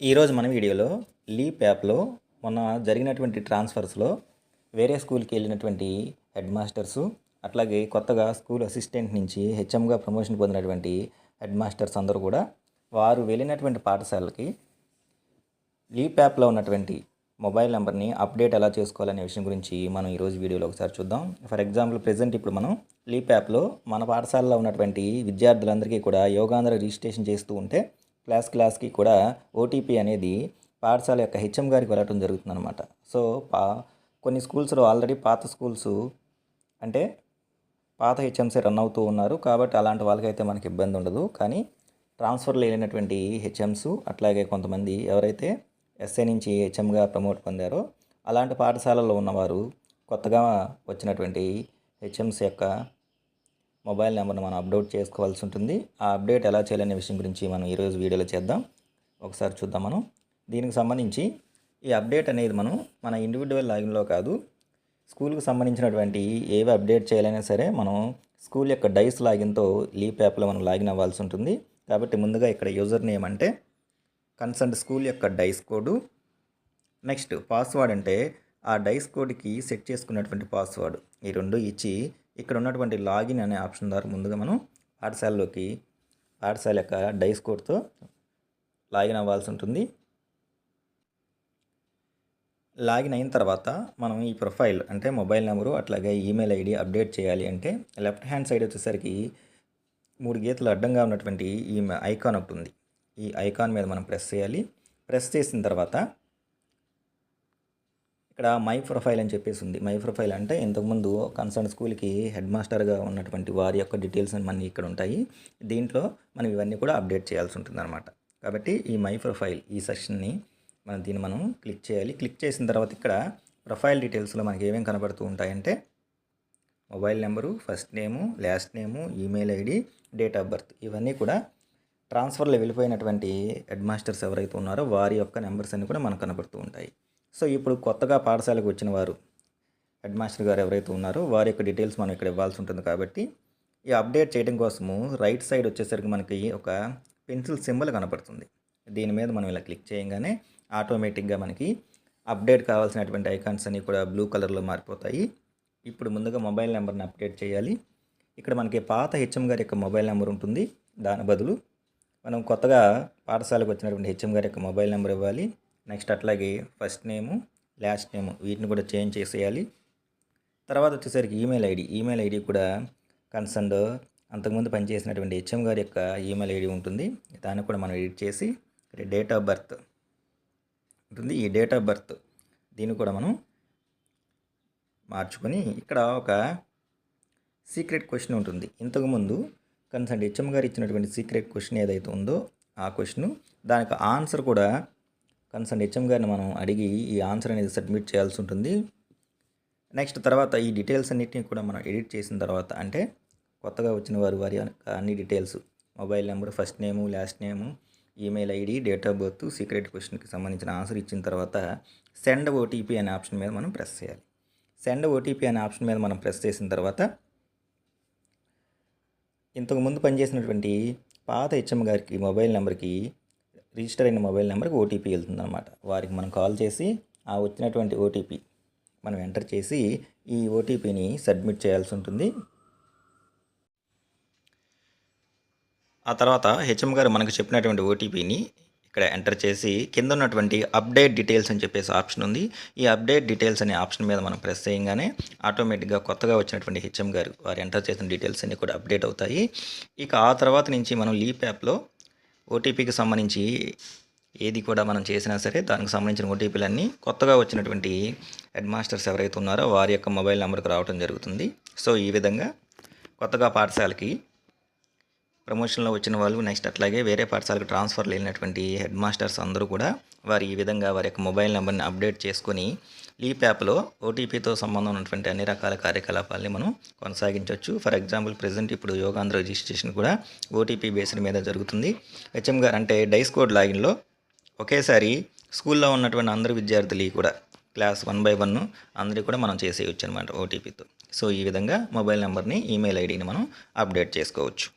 ఈరోజు మన వీడియోలో లీప్ యాప్లో మొన్న జరిగినటువంటి ట్రాన్స్ఫర్స్లో వేరే స్కూల్కి వెళ్ళినటువంటి హెడ్ మాస్టర్సు అట్లాగే కొత్తగా స్కూల్ అసిస్టెంట్ నుంచి హెచ్ఎంగా ప్రమోషన్ పొందినటువంటి హెడ్ మాస్టర్స్ అందరూ కూడా వారు వెళ్ళినటువంటి పాఠశాలకి లీప్ యాప్లో ఉన్నటువంటి మొబైల్ నెంబర్ని అప్డేట్ ఎలా చేసుకోవాలనే విషయం గురించి మనం ఈరోజు వీడియోలో ఒకసారి చూద్దాం. ఫర్ ఎగ్జాంపుల్ ప్రెజెంట్ ఇప్పుడు మనం లీప్ యాప్లో మన పాఠశాలలో ఉన్నటువంటి విద్యార్థులందరికీ కూడా యోగాంధ్ర రిజిస్ట్రేషన్ చేస్తూ ఉంటే క్లాస్ క్లాస్కి కూడా ఓటీపీ అనేది పాఠశాల యొక్క హెచ్ఎం గారికి వెళ్ళటం జరుగుతుందన్నమాట. సో పా కొన్ని స్కూల్స్లో ఆల్రెడీ పాత స్కూల్స్ అంటే పాత హెచ్ఎంసీ రన్ అవుతూ ఉన్నారు. కాబట్టి అలాంటి వాళ్ళకైతే మనకి ఇబ్బంది ఉండదు. కానీ ట్రాన్స్ఫర్లు వెళ్ళినటువంటి హెచ్ఎంస్ అట్లాగే కొంతమంది ఎవరైతే ఎస్ఏ నుంచి హెచ్ఎంగా ప్రమోట్ పొందారో అలాంటి పాఠశాలల్లో ఉన్నవారు కొత్తగా వచ్చినటువంటి హెచ్ఎంస్ యొక్క మొబైల్ నెంబర్ను మనం అప్డేట్ చేసుకోవాల్సి ఉంటుంది. ఆ అప్డేట్ ఎలా చేయాలనే విషయం గురించి మనం ఈరోజు వీడియోలో చేద్దాం. ఒకసారి చూద్దాం మనం. దీనికి సంబంధించి ఈ అప్డేట్ అనేది మనం మన ఇండివిజువల్ లాగిన్లో కాదు స్కూల్కి సంబంధించినటువంటి ఏవి అప్డేట్ చేయాలైనా సరే మనం స్కూల్ యొక్క డైస్ లాగిన్తో లీప్ యాప్లో మనం లాగిన్ అవ్వాల్సి ఉంటుంది. కాబట్టి ముందుగా ఇక్కడ యూజర్ నేమ్ అంటే కన్సర్న్ స్కూల్ యొక్క డైస్ కోడు నెక్స్ట్ పాస్వర్డ్ అంటే ఆ డైస్ కోడ్కి సెట్ చేసుకున్నటువంటి పాస్వర్డ్ ఈ రెండు ఇచ్చి ఇక్కడ ఉన్నటువంటి లాగిన్ అనే ఆప్షన్ ద్వారా ముందుగా మనం పాఠశాలలోకి పాఠశాల యొక్క డైస్ కోడ్తో లాగిన్ అవ్వాల్సి ఉంటుంది. లాగిన్ అయిన తర్వాత మనం ఈ ప్రొఫైల్ అంటే మొబైల్ నెంబరు అట్లాగే ఈమెయిల్ ఐడి అప్డేట్ చేయాలి అంటే లెఫ్ట్ హ్యాండ్ సైడ్ వచ్చేసరికి మూడు గీతలు అడ్డంగా ఉన్నటువంటి ఈ ఐకాన్ ఒకటి ఉంది. ఈ ఐకాన్ మీద మనం ప్రెస్ చేయాలి. ప్రెస్ చేసిన తర్వాత ఇక్కడ మై ప్రొఫైల్ అని చెప్పేసి ఉంది. మై ప్రొఫైల్ అంటే ఇంతకుముందు కన్సర్న్ స్కూల్కి హెడ్ మాస్టర్గా ఉన్నటువంటి వారి యొక్క డీటెయిల్స్ మనకి ఇక్కడ ఉంటాయి. దీంట్లో మనం ఇవన్నీ కూడా అప్డేట్ చేయాల్సి ఉంటుంది అనమాట కాబట్టి ఈ మై ప్రొఫైల్ ఈ సెషన్ని మనం దీన్ని మనం క్లిక్ చేయాలి. క్లిక్ చేసిన తర్వాత ఇక్కడ ప్రొఫైల్ డీటెయిల్స్లో మనకి ఏమేమి కనబడుతూ ఉంటాయంటే mobile number first name last name email ID date of birth ఇవన్నీ కూడా ట్రాన్స్ఫర్లో వెళ్ళిపోయినటువంటి హెడ్ మాస్టర్స్ ఎవరైతే ఉన్నారో వారి యొక్క నెంబర్స్ అన్నీ కూడా మనకు కనబడుతూ ఉంటాయి. సో ఇప్పుడు కొత్తగా పాఠశాలకు వచ్చిన వారు హెడ్ మాస్టర్ గారు ఎవరైతే ఉన్నారో వారి యొక్క డీటెయిల్స్ మనం ఇక్కడ ఇవ్వాల్సి ఉంటుంది కాబట్టి ఈ అప్డేట్ చేయడం కోసము రైట్ సైడ్ వచ్చేసరికి మనకి ఒక పెన్సిల్ సింబల్ కనపడుతుంది. దీని మీద మనం ఇలా క్లిక్ చేయగానే ఆటోమేటిక్గా మనకి అప్డేట్ కావాల్సినటువంటి ఐకాన్స్ అన్నీ కూడా బ్లూ కలర్లో మారిపోతాయి. ఇప్పుడు ముందుగా మొబైల్ నెంబర్ని అప్డేట్ చేయాలి. ఇక్కడ మనకి పాత హెచ్ఎం గారి యొక్క మొబైల్ నెంబర్ ఉంటుంది. దాని బదులు మనం కొత్తగా పాఠశాలకు వచ్చినటువంటి హెచ్ఎం గారి యొక్క మొబైల్ నెంబర్ ఇవ్వాలి. నెక్స్ట్ అట్లాగే ఫస్ట్ నేము లాస్ట్ నేము వీటిని కూడా చేంజ్ చేసేయాలి. తర్వాత వచ్చేసరికి ఈమెయిల్ ఐడి. ఈమెయిల్ ఐడి కూడా కన్సర్న్ అంతకుముందు పనిచేసినటువంటి హెచ్ఎం గారి యొక్క ఈమెయిల్ ఐడి ఉంటుంది. దాన్ని కూడా మనం ఎడిట్ చేసి డేట్ ఆఫ్ బర్త్ ఉంటుంది. ఈ డేట్ ఆఫ్ బర్త్ దీన్ని కూడా మనం మార్చుకొని ఇక్కడ ఒక సీక్రెట్ క్వశ్చన్ ఉంటుంది. ఇంతకుముందు కన్సర్న్ హెచ్ఎం గారు ఇచ్చినటువంటి సీక్రెట్ క్వశ్చన్ ఏదైతే ఉందో ఆ క్వశ్చన్ దానికి ఆన్సర్ కూడా కన్సర్న్ హెచ్ఎం గారిని మనం అడిగి ఈ ఆన్సర్ అనేది సబ్మిట్ చేయాల్సి ఉంటుంది. నెక్స్ట్ తర్వాత ఈ డీటెయిల్స్ అన్నిటిని కూడా మనం ఎడిట్ చేసిన తర్వాత అంటే కొత్తగా వచ్చిన వారు వారి అన్ని details mobile number first name last name email ID date of birth secret క్వశ్చన్కి సంబంధించిన ఆన్సర్ ఇచ్చిన తర్వాత సెండ్ ఓటీపీ అనే ఆప్షన్ మీద మనం ప్రెస్ చేయాలి. సెండ్ ఓటీపీ అనే ఆప్షన్ మీద మనం ప్రెస్ చేసిన తర్వాత ఇంతకుముందు పనిచేసినటువంటి పాత హెచ్ఎం గారికి మొబైల్ నెంబర్కి రిజిస్టర్ అయిన మొబైల్ నెంబర్కి ఓటీపీ వెళ్తుందన్నమాట. వారికి మనం కాల్ చేసి ఆ వచ్చినటువంటి ఓటీపీ మనం ఎంటర్ చేసి ఈ ఓటీపీని సబ్మిట్ చేయాల్సి ఉంటుంది. ఆ తర్వాత హెచ్ఎం గారు మనకు చెప్పినటువంటి ఓటీపీని ఇక్కడ ఎంటర్ చేసి కింద ఉన్నటువంటి అప్డేట్ డీటెయిల్స్ అని చెప్పేసి ఆప్షన్ ఉంది. ఈ అప్డేట్ డీటెయిల్స్ అనే ఆప్షన్ మీద మనం ప్రెస్ చేయగానే ఆటోమేటిక్గా కొత్తగా వచ్చినటువంటి హెచ్ఎం గారు వారు ఎంటర్ చేసిన డీటెయిల్స్ అన్నీ కూడా అప్డేట్ అవుతాయి. ఇక ఆ తర్వాత నుంచి మనం లీప్ యాప్లో ఓటీపీకి సంబంధించి ఏది కూడా మనం చేసినా సరే దానికి సంబంధించిన ఓటీపీలన్నీ కొత్తగా వచ్చినటువంటి హెడ్ మాస్టర్స్ ఎవరైతే ఉన్నారో వారి యొక్క మొబైల్ నెంబర్కి రావడం జరుగుతుంది. సో ఈ విధంగా కొత్తగా పాఠశాలకి ప్రమోషన్లో వచ్చిన వాళ్ళు నెక్స్ట్ అట్లాగే వేరే పాఠశాలకు ట్రాన్స్ఫర్ వెళ్ళినటువంటి హెడ్ మాస్టర్స్ అందరూ కూడా వారు ఈ విధంగా వారి యొక్క మొబైల్ నెంబర్ని అప్డేట్ చేసుకొని లీప్ యాప్లో ఓటీపీతో సంబంధం ఉన్నటువంటి అన్ని రకాల కార్యకలాపాలని మనం కొనసాగించవచ్చు ఫర్ ఎగ్జాంపుల్ ప్రజెంట్ ఇప్పుడు యోగాంధ్ర రిజిస్ట్రేషన్ కూడా ఓటీపీ బేస్డ్ మీద జరుగుతుంది. హెచ్ఎం గారు అంటే డైస్ కోడ్ లాగిన్లో ఒకేసారి స్కూల్లో ఉన్నటువంటి అందరు విద్యార్థులు కూడా క్లాస్ వన్ బై వన్ అందరికీ కూడా మనం చేసేయచ్చు అనమాట ఓటీపీతో. సో ఈ విధంగా మొబైల్ నెంబర్ని ఈమెయిల్ ఐడిని మనం అప్డేట్ చేసుకోవచ్చు.